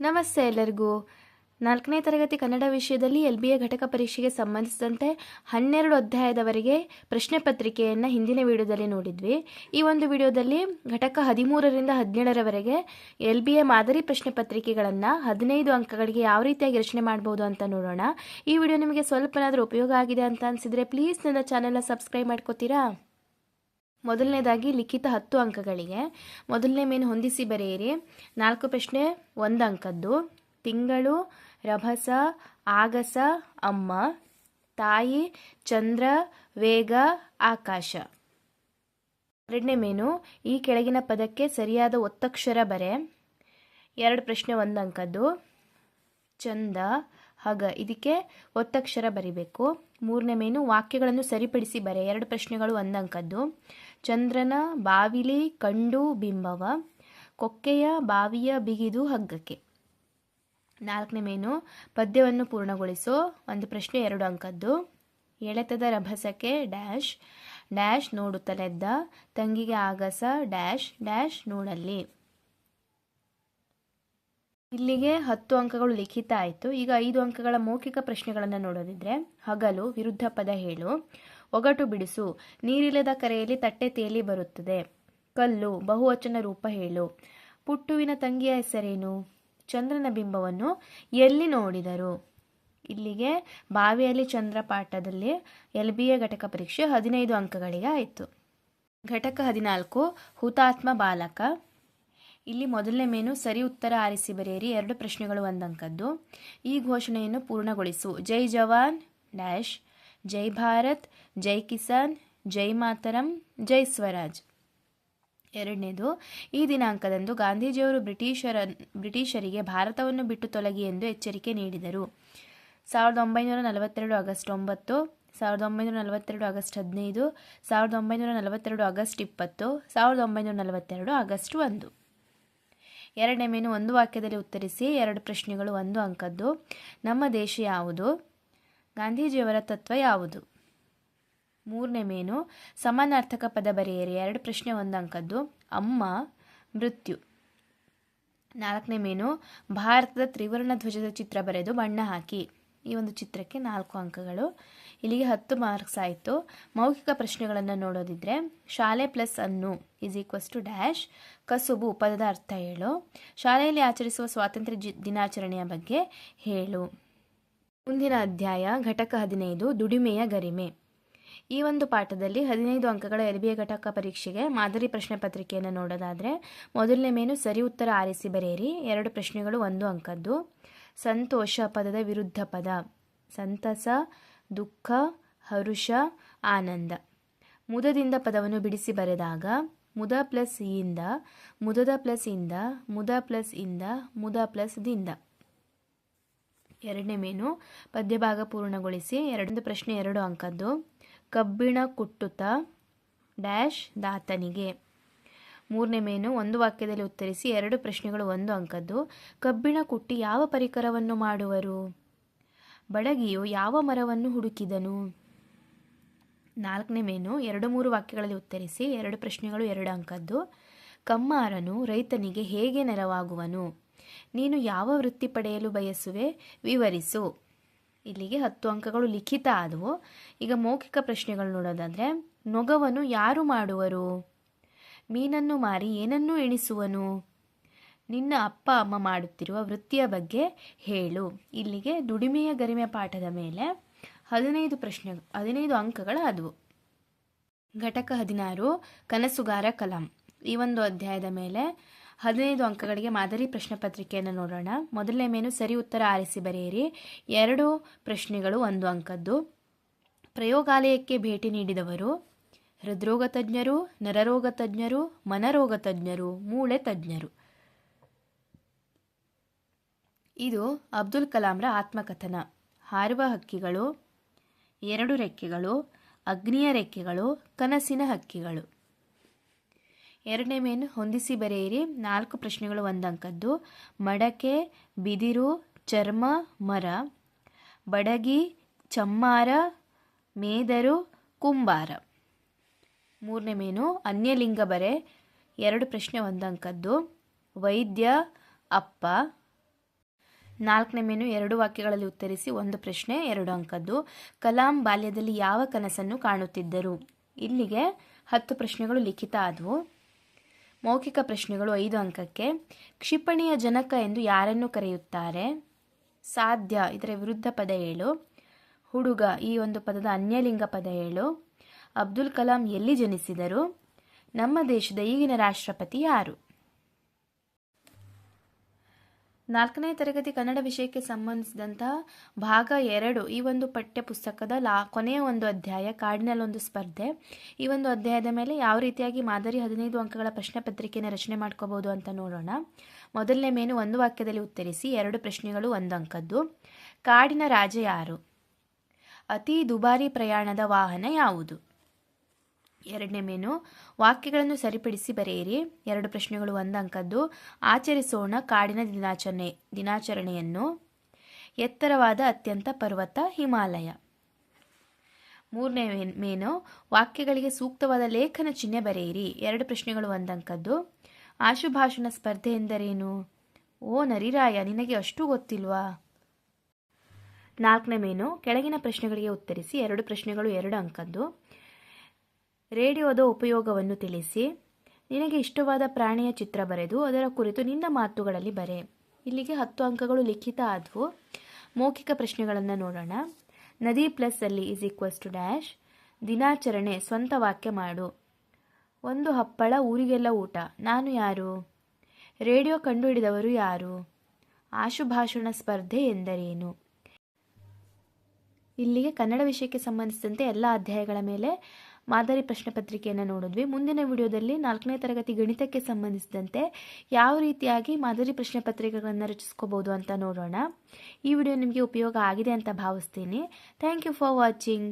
ನಮಸ್ತೆ ಎಲ್ಲರಿಗೂ. ನಾಲ್ಕನೇ ತರಗತಿ ಕನ್ನಡ ವಿಷಯದಲ್ಲಿ ಎಲ್ ಬಿ ಎ ಘಟಕ ಪರೀಕ್ಷೆಗೆ ಸಂಬಂಧಿಸಿದಂತೆ ಹನ್ನೆರಡು ಅಧ್ಯಾಯದವರೆಗೆ ಪ್ರಶ್ನೆ ಪತ್ರಿಕೆಯನ್ನು ಹಿಂದಿನ ವಿಡಿಯೋದಲ್ಲಿ ನೋಡಿದ್ವಿ. ಈ ಒಂದು ವಿಡಿಯೋದಲ್ಲಿ ಘಟಕ ಹದಿಮೂರರಿಂದ ಹದಿನೇಳರವರೆಗೆ ಎಲ್ ಬಿ ಎ ಮಾದರಿ ಪ್ರಶ್ನೆ ಪತ್ರಿಕೆಗಳನ್ನು ಹದಿನೈದು ಅಂಕಗಳಿಗೆ ಯಾವ ರೀತಿಯಾಗಿ ರಚನೆ ಮಾಡ್ಬೋದು ಅಂತ ನೋಡೋಣ. ಈ ವಿಡಿಯೋ ನಿಮಗೆ ಸ್ವಲ್ಪನಾದರೂ ಉಪಯೋಗ ಆಗಿದೆ ಅಂತ ಅನಿಸಿದರೆ ಪ್ಲೀಸ್ ನನ್ನ ಚಾನೆಲ್ನ ಸಬ್ಸ್ಕ್ರೈಬ್ ಮಾಡ್ಕೋತೀರಾ? ಮೊದಲನೇದಾಗಿ ಲಿಖಿತ ಹತ್ತು ಅಂಕಗಳಿಗೆ. ಮೊದಲನೇ ಮೇನು ಹೊಂದಿಸಿ ಬರೆಯಿರಿ. ನಾಲ್ಕು ಪ್ರಶ್ನೆ, ಒಂದು ಅಂಕದ್ದು. ತಿಂಗಳು, ರಭಸ, ಆಗಸ, ಅಮ್ಮ. ತಾಯಿ, ಚಂದ್ರ, ವೇಗ, ಆಕಾಶ. ಎರಡನೇ ಮೇನು, ಈ ಕೆಳಗಿನ ಪದಕ್ಕೆ ಸರಿಯಾದ ಒತ್ತಕ್ಷರ ಬರೆ. ಎರಡು ಪ್ರಶ್ನೆ, ಒಂದು ಅಂಕದ್ದು. ಚಂದ, ಹಗ. ಇದಕ್ಕೆ ಒತ್ತಕ್ಷರ ಬರಿಬೇಕು. ಮೂರನೇ ಮೇನು, ವಾಕ್ಯಗಳನ್ನು ಸರಿಪಡಿಸಿ ಬರೆ. ಎರಡು ಪ್ರಶ್ನೆಗಳು, ಒಂದು ಅಂಕದ್ದು. ಚಂದ್ರನ ಬಾವಿಲಿ ಕಂಡು ಬಿಂಬವ, ಕೊಕ್ಕೆಯ ಬಾವಿಯ ಬಿಗಿದು ಹಗ್ಗಕ್ಕೆ. ನಾಲ್ಕನೇ ಮೇನು, ಪದ್ಯವನ್ನು ಪೂರ್ಣಗೊಳಿಸು. ಒಂದು ಪ್ರಶ್ನೆ, ಎರಡು ಅಂಕದ್ದು. ಎಳೆತದ ರಭಸಕ್ಕೆ ಡ್ಯಾಶ್ ಡ್ಯಾಶ್ ನೋಡುತ್ತಲೆದ್ದ ತಂಗಿಗೆ ಆಗಸ, ಡ್ಯಾಶ್ ಡ್ಯಾಶ್ ನೋಡಲ್ಲಿ. ಇಲ್ಲಿಗೆ ಹತ್ತು ಅಂಕಗಳು ಲಿಖಿತ ಆಯಿತು. ಈಗ ಐದು ಅಂಕಗಳ ಮೌಖಿಕ ಪ್ರಶ್ನೆಗಳನ್ನು ನೋಡೋದಿದ್ರೆ, ಹಗಲು ವಿರುದ್ಧ ಪದ ಹೇಳು. ಒಗಟು ಬಿಡಿಸು, ನೀರಿಲ್ಲದ ಕರೆಯಲ್ಲಿ ತಟ್ಟೆ ತೇಲಿ ಬರುತ್ತದೆ. ಕಲ್ಲು, ಬಹುವಚನ ರೂಪ ಹೇಳು. ಪುಟ್ಟುವಿನ ತಂಗಿಯ ಹೆಸರೇನು? ಚಂದ್ರನ ಬಿಂಬವನ್ನು ಎಲ್ಲಿ ನೋಡಿದರು? ಇಲ್ಲಿಗೆ ಬಾವಿಯಲ್ಲಿ ಚಂದ್ರ ಪಾಠದಲ್ಲಿ ಎಲ್ ಬಿ ಎ ಘಟಕ ಪರೀಕ್ಷೆ ಹದಿನೈದು ಅಂಕಗಳಿಗೆ ಆಯಿತು. ಘಟಕ ಹದಿನಾಲ್ಕು, ಹುತಾತ್ಮ ಬಾಲಕ. ಇಲ್ಲಿ ಮೊದಲನೇ ಮೇನು ಸರಿ ಉತ್ತರ ಆರಿಸಿ ಬರೆಯಿರಿ, ಎರಡು ಪ್ರಶ್ನೆಗಳು ಒಂದಂಕದ್ದು. ಈ ಘೋಷಣೆಯನ್ನು ಪೂರ್ಣಗೊಳಿಸು. ಜೈ ಜವಾನ್ ಡ್ಯಾಶ್. ಜೈ ಭಾರತ್, ಜೈ ಕಿಸಾನ್, ಜೈ ಮಾತರಂ, ಜೈ ಸ್ವರಾಜ್. ಎರಡನೇದು, ಈ ದಿನಾಂಕದಂದು ಗಾಂಧೀಜಿಯವರು ಬ್ರಿಟಿಷರ, ಬ್ರಿಟಿಷರಿಗೆ ಭಾರತವನ್ನು ಬಿಟ್ಟು ತೊಲಗಿ ಎಂದು ಎಚ್ಚರಿಕೆ ನೀಡಿದರು. ಸಾವಿರದ ಒಂಬೈನೂರ ನಲವತ್ತೆರಡು ಆಗಸ್ಟ್ ಒಂಬತ್ತು, ಸಾವಿರದ ಒಂಬೈನೂರ ನಲವತ್ತೆರಡು ಆಗಸ್ಟ್ ಹದಿನೈದು, ಸಾವಿರದ ಒಂಬೈನೂರ ನಲವತ್ತೆರಡು ಆಗಸ್ಟ್ ಇಪ್ಪತ್ತು, ಸಾವಿರದ ಒಂಬೈನೂರ ನಲವತ್ತೆರಡು ಆಗಸ್ಟ್ ಒಂದು. ಎರಡನೇ ಮೇನು ಒಂದು ವಾಕ್ಯದಲ್ಲಿ ಉತ್ತರಿಸಿ, ಎರಡು ಪ್ರಶ್ನೆಗಳು ಒಂದು ಅಂಕದ್ದು. ನಮ್ಮ ದೇಶ ಯಾವುದು? ಗಾಂಧೀಜಿಯವರ ತತ್ವ ಯಾವುದು? ಮೂರನೇ ಮೇನು, ಸಮಾನಾರ್ಥಕ ಪದ ಬರೆಯಿರಿ. ಎರಡು ಪ್ರಶ್ನೆ, ಒಂದು ಅಂಕದ್ದು. ಅಮ್ಮ, ಮೃತ್ಯು. ನಾಲ್ಕನೇ ಮೇನು, ಭಾರತದ ತ್ರಿವರ್ಣ ಧ್ವಜದ ಚಿತ್ರ ಬರೆದು ಬಣ್ಣ ಹಾಕಿ. ಈ ಒಂದು ಚಿತ್ರಕ್ಕೆ ನಾಲ್ಕು ಅಂಕಗಳು. ಇಲ್ಲಿಗೆ ಹತ್ತು ಮಾರ್ಕ್ಸ್ ಆಯಿತು. ಮೌಖಿಕ ಪ್ರಶ್ನೆಗಳನ್ನು ನೋಡೋದಿದ್ರೆ, ಶಾಲೆ ಪ್ಲಸ್ ಅನ್ನು ಈಸ್ ಈಕ್ವಸ್ ಟು ಡ್ಯಾಶ್ ಕಸುಬು ಪದದ ಅರ್ಥ ಹೇಳು. ಶಾಲೆಯಲ್ಲಿ ಆಚರಿಸುವ ಸ್ವಾತಂತ್ರ್ಯ ದಿನಾಚರಣೆಯ ಬಗ್ಗೆ ಹೇಳು. ಮುಂದಿನ ಅಧ್ಯಾಯ, ಘಟಕ ಹದಿನೈದು, ದುಡಿಮೆಯ ಗರಿಮೆ. ಈ ಒಂದು ಪಾಠದಲ್ಲಿ ಹದಿನೈದು ಅಂಕಗಳ ಎಲ್ ಬಿ ಘಟಕ ಪರೀಕ್ಷೆಗೆ ಮಾದರಿ ಪ್ರಶ್ನೆ ಪತ್ರಿಕೆಯನ್ನು ನೋಡೋದಾದರೆ, ಮೊದಲನೇ ಮೇನು ಸರಿ ಉತ್ತರ ಆರಿಸಿ ಬರೆಯಿರಿ, ಎರಡು ಪ್ರಶ್ನೆಗಳು ಒಂದು ಅಂಕದ್ದು. ಸಂತೋಷ ಪದದ ವಿರುದ್ಧ ಪದ. ಸಂತಸ, ದುಃಖ, ಹರುಷ, ಆನಂದ. ಮುದದಿಂದ ಪದವನ್ನು ಬಿಡಿಸಿ ಬರೆದಾಗ, ಮುದ ಪ್ಲಸ್ ಇಂದ ಮುದದ ಪ್ಲಸ್ ಇಂದ, ಮುದ ಪ್ಲಸ್ ಇಂದ, ಮುದ ಪ್ಲಸ್ ದಿಂದ. ಎರಡನೇ ಮೇನು, ಪದ್ಯಭಾಗ ಪೂರ್ಣಗೊಳಿಸಿ ಎರಡೊಂದು ಪ್ರಶ್ನೆ ಎರಡು ಅಂಕದ್ದು. ಕಬ್ಬಿಣ ಕುಟ್ಟುತ್ತ ಡ್ಯಾಶ್ ದಾತನಿಗೆ. ಮೂರನೇ ಮೇನು, ಒಂದು ವಾಕ್ಯದಲ್ಲಿ ಉತ್ತರಿಸಿ ಎರಡು ಪ್ರಶ್ನೆಗಳು ಒಂದು ಅಂಕದ್ದು. ಕಬ್ಬಿಣ ಕುಟ್ಟಿ ಯಾವ ಪರಿಕರವನ್ನು ಮಾಡುವರು? ಬಡಗಿಯು ಯಾವ ಮರವನ್ನು ಹುಡುಕಿದನು? ನಾಲ್ಕನೇ ಮೇನು, ಎರಡು ಮೂರು ವಾಕ್ಯಗಳಲ್ಲಿ ಉತ್ತರಿಸಿ ಎರಡು ಪ್ರಶ್ನೆಗಳು ಎರಡು ಅಂಕದ್ದು. ಕಮ್ಮಾರನು ರೈತನಿಗೆ ಹೇಗೆ ನೆರವಾಗುವನು? ನೀನು ಯಾವ ವೃತ್ತಿ ಪಡೆಯಲು ಬಯಸುವೆ ವಿವರಿಸು. ಇಲ್ಲಿಗೆ ಹತ್ತು ಅಂಕಗಳು ಲಿಖಿತ ಆದವು. ಈಗ ಮೌಖಿಕ ಪ್ರಶ್ನೆಗಳು ನೋಡೋದಾದರೆ, ನೊಗವನ್ನು ಯಾರು ಮಾಡುವರು? ಮೀನನ್ನು ಮಾರಿ ಏನನ್ನು ಎಣಿಸುವನು? ನಿನ್ನ ಅಪ್ಪ, ಅಮ್ಮ ಮಾಡುತ್ತಿರುವ ವೃತ್ತಿಯ ಬಗ್ಗೆ ಹೇಳು. ಇಲ್ಲಿಗೆ ದುಡಿಮೆಯ ಗರಿಮೆ ಪಾಠದ ಮೇಲೆ ಹದಿನೈದು ಪ್ರಶ್ನೆ, ಹದಿನೈದು ಅಂಕಗಳಾದವು ಘಟಕ ಹದಿನಾರು, ಕನಸುಗಾರ ಕಲಾಂ. ಈ ಒಂದು ಅಧ್ಯಾಯದ ಮೇಲೆ ಹದಿನೈದು ಅಂಕಗಳಿಗೆ ಮಾದರಿ ಪ್ರಶ್ನೆ ಪತ್ರಿಕೆಯನ್ನು ನೋಡೋಣ. ಮೊದಲನೇ ಮೇನು ಸರಿ ಉತ್ತರ ಆರಿಸಿ ಬರೆಯಿರಿ. ಎರಡು ಪ್ರಶ್ನೆಗಳು, ಒಂದು ಅಂಕದ್ದು. ಪ್ರಯೋಗಾಲಯಕ್ಕೆ ಭೇಟಿ ನೀಡಿದವರು, ಹೃದ್ರೋಗ ತಜ್ಞರು, ನರರೋಗ ತಜ್ಞರು, ಮನರೋಗ ತಜ್ಞರು, ಮೂಳೆ ತಜ್ಞರು. ಇದು ಅಬ್ದುಲ್ ಕಲಾಂರ ಆತ್ಮಕಥನ. ಹಾರುವ ಹಕ್ಕಿಗಳು, ಎರಡು ರೆಕ್ಕೆಗಳು, ಅಗ್ನಿಯ ರೆಕ್ಕೆಗಳು, ಕನಸಿನ ಹಕ್ಕಿಗಳು. ಎರಡನೇ ಮೇನು ಹೊಂದಿಸಿ ಬರೆಯಿರಿ. ನಾಲ್ಕು ಪ್ರಶ್ನೆಗಳು ಒಂದಂಕದ್ದು. ಮಡಕೆ, ಬಿದಿರು, ಚರ್ಮ, ಮರ. ಬಡಗಿ, ಚಮ್ಮಾರ, ಮೇದರು, ಕುಂಬಾರ. ಮೂರನೇ ಮೇನು ಅನ್ಯಲಿಂಗ ಬರೆ. ಎರಡು ಪ್ರಶ್ನೆ ಒಂದಂಕದ್ದು. ವೈದ್ಯ, ಅಪ್ಪ. ನಾಲ್ಕನೇ ಮೇನು ಎರಡು ವಾಕ್ಯಗಳಲ್ಲಿ ಉತ್ತರಿಸಿ ಒಂದು ಪ್ರಶ್ನೆ, ಎರಡು ಅಂಕದ್ದು. ಕಲಾಂ ಬಾಲ್ಯದಲ್ಲಿ ಯಾವ ಕನಸನ್ನು ಕಾಣುತ್ತಿದ್ದರು? ಇಲ್ಲಿಗೆ ಹತ್ತು ಪ್ರಶ್ನೆಗಳು ಲಿಖಿತ ಆದವು. ಮೌಖಿಕ ಪ್ರಶ್ನೆಗಳು ಐದು ಅಂಕಕ್ಕೆ. ಕ್ಷಿಪಣಿಯ ಜನಕ ಎಂದು ಯಾರನ್ನು ಕರೆಯುತ್ತಾರೆ? ಸಾಧ್ಯ. ಇದರ ವಿರುದ್ಧ ಪದ ಏಳು. ಹುಡುಗ. ಈ ಒಂದು ಪದದ ಅನ್ಯಲಿಂಗ ಪದ ಏಳು. ಅಬ್ದುಲ್ ಕಲಾಂ ಎಲ್ಲಿ ಜನಿಸಿದರು? ನಮ್ಮ ದೇಶದ ಈಗಿನ ರಾಷ್ಟ್ರಪತಿ ಯಾರು? ನಾಲ್ಕನೇ ತರಗತಿ ಕನ್ನಡ ವಿಷಯಕ್ಕೆ ಸಂಬಂಧಿಸಿದಂತಹ ಭಾಗ ಎರಡು, ಈ ಒಂದು ಪಠ್ಯ ಪುಸ್ತಕದ ಲಾ, ಕೊನೆಯ ಒಂದು ಅಧ್ಯಾಯ ಕಾಡಿನಲ್ಲೊಂದು ಸ್ಪರ್ಧೆ. ಈ ಒಂದು ಅಧ್ಯಾಯದ ಮೇಲೆ ಯಾವ ರೀತಿಯಾಗಿ ಮಾದರಿ ಹದಿನೈದು ಅಂಕಗಳ ಪ್ರಶ್ನೆ ಪತ್ರಿಕೆಯನ್ನು ರಚನೆ ಮಾಡ್ಕೋಬಹುದು ಅಂತ ನೋಡೋಣ. ಮೊದಲನೇ ಮೇನು ಒಂದು ವಾಕ್ಯದಲ್ಲಿ ಉತ್ತರಿಸಿ, ಎರಡು ಪ್ರಶ್ನೆಗಳು ಒಂದು ಅಂಕದ್ದು. ಕಾಡಿನ ರಾಜ ಯಾರು? ಅತಿ ದುಬಾರಿ ಪ್ರಯಾಣದ ವಾಹನ ಯಾವುದು? ಎರಡನೇ ಮೇನು, ವಾಕ್ಯಗಳನ್ನು ಸರಿಪಡಿಸಿ ಬರೆಯಿರಿ. ಎರಡು ಪ್ರಶ್ನೆಗಳು ಒಂದು ಅಂಕದ್ದು. ಆಚರಿಸೋಣ ಕಾಡಿನ ದಿನಾಚರಣೆ, ದಿನಾಚರಣೆಯನ್ನು. ಎತ್ತರವಾದ ಅತ್ಯಂತ ಪರ್ವತ ಹಿಮಾಲಯ. ಮೂರನೇ ಮೇನ್- ವಾಕ್ಯಗಳಿಗೆ ಸೂಕ್ತವಾದ ಲೇಖನ ಚಿಹ್ನೆ ಬರೆಯಿರಿ. ಎರಡು ಪ್ರಶ್ನೆಗಳು ಒಂದು ಅಂಕದ್ದು. ಆಶುಭಾಷಣ ಸ್ಪರ್ಧೆ ಎಂದರೇನು? ಓ ನರಿರಾಯ, ನಿನಗೆ ಅಷ್ಟು ಗೊತ್ತಿಲ್ವಾ? ನಾಲ್ಕನೇ ಮೇನು, ಕೆಳಗಿನ ಪ್ರಶ್ನೆಗಳಿಗೆ ಉತ್ತರಿಸಿ ಎರಡು ಪ್ರಶ್ನೆಗಳು ಎರಡು ಅಂಕದ್ದು. ರೇಡಿಯೋದ ಉಪಯೋಗವನ್ನು ತಿಳಿಸಿ. ನಿನಗೆ ಇಷ್ಟವಾದ ಪ್ರಾಣಿಯ ಚಿತ್ರ ಬರೆದು, ಅದರ ಕುರಿತು ನಿನ್ನ ಮಾತುಗಳಲ್ಲಿ ಬರೆ. ಇಲ್ಲಿಗೆ ಹತ್ತು ಅಂಕಗಳು ಲಿಖಿತ ಆದವು. ಮೌಖಿಕ ಪ್ರಶ್ನೆಗಳನ್ನು ನೋಡೋಣ. ನದಿ ಪ್ಲಸ್ ಅಲ್ಲಿ ಇಸ್ ಈಕ್ವಲ್ಸ್ ಟು ಡ್ಯಾಶ್ ದಿನಾಚರಣೆ, ಸ್ವಂತ ವಾಕ್ಯ ಮಾಡು. ಒಂದು ಹಪ್ಪಳ, ಊರಿಗೆಲ್ಲ ಊಟ. ನಾನು ಯಾರು? ರೇಡಿಯೋ ಕಂಡುಹಿಡಿದವರು ಯಾರು? ಆಶುಭಾಷಣ ಸ್ಪರ್ಧೆ ಎಂದರೇನು? ಇಲ್ಲಿಗೆ ಕನ್ನಡ ವಿಷಯಕ್ಕೆ ಸಂಬಂಧಿಸಿದಂತೆ ಎಲ್ಲ ಅಧ್ಯಾಯಗಳ ಮೇಲೆ ಮಾದರಿ ಪ್ರಶ್ನೆ ಪತ್ರಿಕೆಯನ್ನು ನೋಡಿದ್ವಿ. ಮುಂದಿನ ವಿಡಿಯೋದಲ್ಲಿ ನಾಲ್ಕನೇ ತರಗತಿ ಗಣಿತಕ್ಕೆ ಸಂಬಂಧಿಸಿದಂತೆ ಯಾವ ರೀತಿಯಾಗಿ ಮಾದರಿ ಪ್ರಶ್ನೆ ಪತ್ರಿಕೆಗಳನ್ನು ರಚಿಸ್ಕೋಬೋದು ಅಂತ ನೋಡೋಣ. ಈ ವಿಡಿಯೋ ನಿಮಗೆ ಉಪಯೋಗ ಆಗಿದೆ ಅಂತ ಭಾವಿಸ್ತೀನಿ. Thank you for watching